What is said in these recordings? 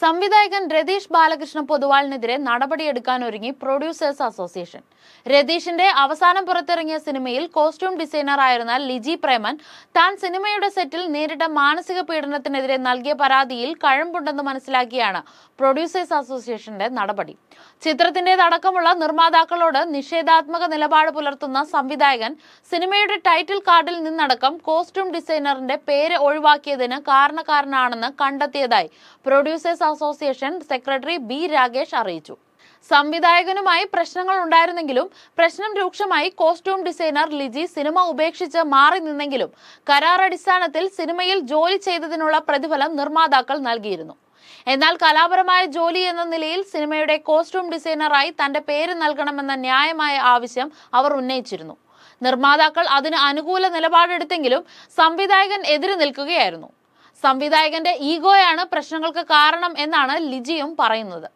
സംവിധായകൻ രതീഷ് ബാലകൃഷ്ണ പൊതുവാളിനെതിരെ നടപടിയെടുക്കാൻ ഒരുങ്ങി പ്രൊഡ്യൂസേഴ്സ് അസോസിയേഷൻ. രതീഷിന്റെ അവസാനം പുറത്തിറങ്ങിയ സിനിമയിൽ കോസ്റ്റ്യൂം ഡിസൈനർ ആയിരുന്ന ലിജി പ്രേമൻ താൻ സിനിമയുടെ സെറ്റിൽ നേരിട്ട മാനസിക പീഡനത്തിനെതിരെ നൽകിയ പരാതിയിൽ കഴമ്പുണ്ടെന്ന് മനസ്സിലാക്കിയാണ് പ്രൊഡ്യൂസേഴ്സ് അസോസിയേഷന്റെ നടപടി. ചിത്രത്തിന്റേതടക്കമുള്ള നിർമ്മാതാക്കളോട് നിഷേധാത്മക നിലപാട് പുലർത്തുന്ന സംവിധായകൻ സിനിമയുടെ ടൈറ്റിൽ കാർഡിൽ നിന്നടക്കം കോസ്റ്റ്യൂം ഡിസൈനറിന്റെ പേര് ഒഴിവാക്കിയതിന് കാരണക്കാരനാണെന്ന് കണ്ടെത്തിയതായി producers association secretary B Rakesh അറിയിച്ചു. സംവിധായകനുമായി പ്രശ്നങ്ങൾ ഉണ്ടായിരുന്നെങ്കിലും പ്രശ്നം രൂക്ഷമായി കോസ്റ്റ്യൂം ഡിസൈനർ ലിജി സിനിമ ഉപേക്ഷിച്ച് മാറി നിന്നെങ്കിലും കരാർ അടിസ്ഥാനത്തിൽ സിനിമയിൽ ജോലി ചെയ്തതിനുള്ള പ്രതിഫലം നിർമ്മാതാക്കൾ നൽകിയിരുന്നു. എന്നാൽ കലാപരമായ ജോലി എന്ന നിലയിൽ സിനിമയുടെ കോസ്റ്റ്യൂം ഡിസൈനറായി തന്റെ പേര് നൽകണമെന്ന ന്യായമായ ആവശ്യം അവർ ഉന്നയിച്ചിരുന്നു. നിർമ്മാതാക്കൾ അതിന് അനുകൂല നിലപാടെടുത്തെങ്കിലും സംവിധായകൻ എതിര് നിൽക്കുകയായിരുന്നു. സംവിധായകന്റെ ഈഗോയാണ് പ്രശ്നങ്ങൾക്ക് കാരണം എന്നാണ് ലിജിയും പറയുന്നത്.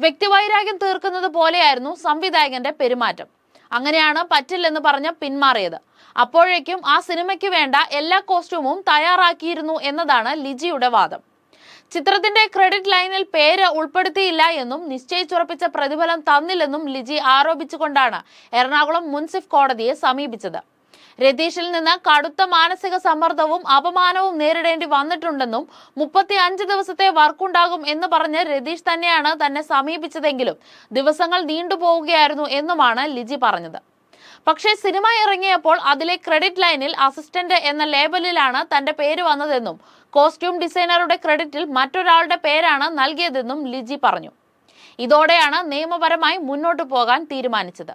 വ്യക്തിവൈരാഗ്യം തീർക്കുന്നത് പോലെയായിരുന്നു സംവിധായകന്റെ പെരുമാറ്റം. അങ്ങനെയാണ് പറ്റില്ലെന്ന് പറഞ്ഞ് പിന്മാറിയത്. അപ്പോഴേക്കും ആ സിനിമയ്ക്ക് വേണ്ട എല്ലാ കോസ്റ്റ്യൂമും തയ്യാറാക്കിയിരുന്നു എന്നതാണ് ലിജിയുടെ വാദം. ചിത്രത്തിന്റെ ക്രെഡിറ്റ് ലൈനിൽ പേര് ഉൾപ്പെടുത്തിയില്ല എന്നും നിശ്ചയിച്ചുറപ്പിച്ച പ്രതിഫലം തന്നില്ലെന്നും ലിജി ആരോപിച്ചുകൊണ്ടാണ് എറണാകുളം മുൻസിഫ് കോടതിയെ സമീപിച്ചത്. രതീഷിൽ നിന്ന് കടുത്ത മാനസിക സമ്മർദ്ദവും അപമാനവും നേരിടേണ്ടി വന്നിട്ടുണ്ടെന്നും മുപ്പത്തി അഞ്ച് ദിവസത്തെ വർക്കുണ്ടാകും എന്ന് പറഞ്ഞ് രതീഷ് തന്നെയാണ് തന്നെ സമീപിച്ചതെങ്കിലും ദിവസങ്ങൾ നീണ്ടുപോവുകയായിരുന്നു എന്നുമാണ് ലിജി പറഞ്ഞത്. പക്ഷേ സിനിമ ഇറങ്ങിയപ്പോൾ അതിലെ ക്രെഡിറ്റ് ലൈനിൽ അസിസ്റ്റന്റ് എന്ന ലേബലിലാണ് തന്റെ പേര് വന്നതെന്നും കോസ്റ്റ്യൂം ഡിസൈനറുടെ ക്രെഡിറ്റിൽ മറ്റൊരാളുടെ പേരാണ് നൽകിയതെന്നും ലിജി പറഞ്ഞു. ഇതോടെയാണ് നിയമപരമായി മുന്നോട്ടു പോകാൻ തീരുമാനിച്ചത്.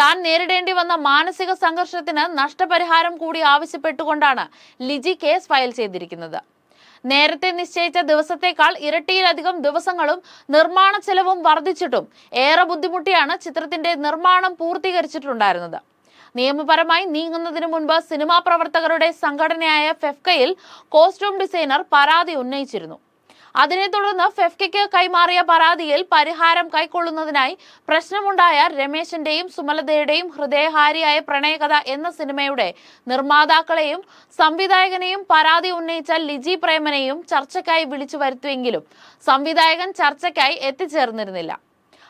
താൻ നേരിടേണ്ടി വന്ന മാനസിക സംഘർഷത്തിന് നഷ്ടപരിഹാരം കൂടി ആവശ്യപ്പെട്ടുകൊണ്ടാണ് ലിജി കേസ് ഫയൽ ചെയ്തിരിക്കുന്നത്. നേരത്തെ നിശ്ചയിച്ച ദിവസത്തേക്കാൾ ഇരട്ടിയിലധികം ദിവസങ്ങളും നിർമ്മാണ ചെലവും വർദ്ധിച്ചിട്ടും ഏറെ ബുദ്ധിമുട്ടിയാണ് ചിത്രത്തിന്റെ നിർമ്മാണം പൂർത്തീകരിച്ചിട്ടുണ്ടായിരുന്നത്. നിയമപരമായി നീങ്ങുന്നതിനു മുൻപ് സിനിമാ പ്രവർത്തകരുടെ സംഘടനയായ ഫെഫ്കയിൽ കോസ്റ്റ്യൂം ഡിസൈനർ പരാതി ഉന്നയിച്ചിരുന്നു. അതിനെ തുടർന്ന് ഫെഫ്കയ്ക്ക് കൈമാറിയ പരാതിയിൽ പരിഹാരം കൈക്കൊള്ളുന്നതിനായി പ്രശ്നമുണ്ടായ രമേശിന്റെയും സുമലതയുടെയും ഹൃദയഹാരിയായ പ്രണയകഥ എന്ന സിനിമയുടെ നിർമ്മാതാക്കളെയും സംവിധായകനെയും പരാതി ഉന്നയിച്ച ലിജി പ്രേമനെയും ചർച്ചയ്ക്കായി വിളിച്ചു വരുത്തുവെങ്കിലും സംവിധായകൻ ചർച്ചയ്ക്കായി എത്തിച്ചേർന്നിരുന്നില്ല.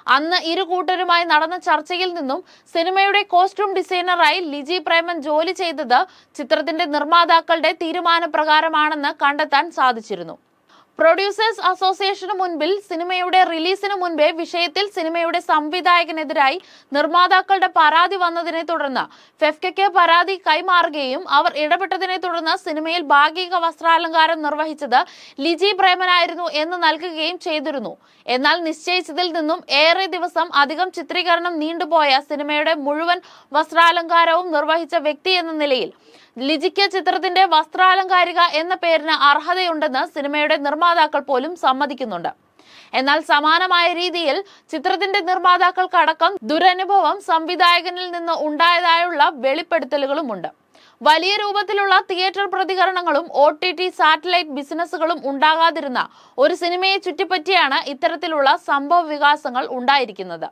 അന്ന് ഇരു കൂട്ടരുമായി നടന്ന ചർച്ചയിൽ നിന്നും സിനിമയുടെ കോസ്റ്റ്യൂം ഡിസൈനറായി ലിജി പ്രേമൻ ജോലി ചെയ്തത് ചിത്രത്തിന്റെ നിർമ്മാതാക്കളുടെ തീരുമാനപ്രകാരമാണെന്ന് കണ്ടെത്താൻ സാധിച്ചിരുന്നു. പ്രൊഡ്യൂസേഴ്സ് അസോസിയേഷന് മുൻപിൽ സിനിമയുടെ റിലീസിന് മുൻപേ വിഷയത്തിൽ സിനിമയുടെ സംവിധായകനെതിരായി നിർമ്മാതാക്കളുടെ പരാതി വന്നതിനെ തുടർന്ന് ഫെഫ്കയ്ക്ക് പരാതി കൈമാറുകയും അവർ ഇടപെട്ടതിനെ തുടർന്ന് സിനിമയിൽ ഭാഗിക വസ്ത്രാലങ്കാരം നിർവഹിച്ചത് ലിജി പ്രേമനായിരുന്നു എന്ന് നൽകുകയും ചെയ്തിരുന്നു. എന്നാൽ നിശ്ചയിച്ചതിൽ നിന്നും ഏറെ ദിവസം അധികം ചിത്രീകരണം നീണ്ടുപോയ സിനിമയുടെ മുഴുവൻ വസ്ത്രാലങ്കാരവും നിർവഹിച്ച വ്യക്തി എന്ന നിലയിൽ ലിജിക്ക് ചിത്രത്തിന്റെ വസ്ത്രാലങ്കാരിക എന്ന പേരിന് അർഹതയുണ്ടെന്ന് സിനിമയുടെ നിർമ്മാതാക്കൾ പോലും സമ്മതിക്കുന്നുണ്ട്. എന്നാൽ സമാനമായ രീതിയിൽ ചിത്രത്തിന്റെ നിർമ്മാതാക്കൾക്കടക്കം ദുരനുഭവം സംവിധായകനിൽ നിന്ന് ഉണ്ടായതായുള്ള വെളിപ്പെടുത്തലുകളുമുണ്ട്. വലിയ രൂപത്തിലുള്ള തിയേറ്റർ പ്രതികരണങ്ങളും ഒ ടി ടി സാറ്റലൈറ്റ് ബിസിനസ്സുകളും ഉണ്ടാകാതിരുന്ന ഒരു സിനിമയെ ചുറ്റിപ്പറ്റിയാണ് ഇത്തരത്തിലുള്ള സംഭവ വികാസങ്ങൾ ഉണ്ടായിരിക്കുന്നത്.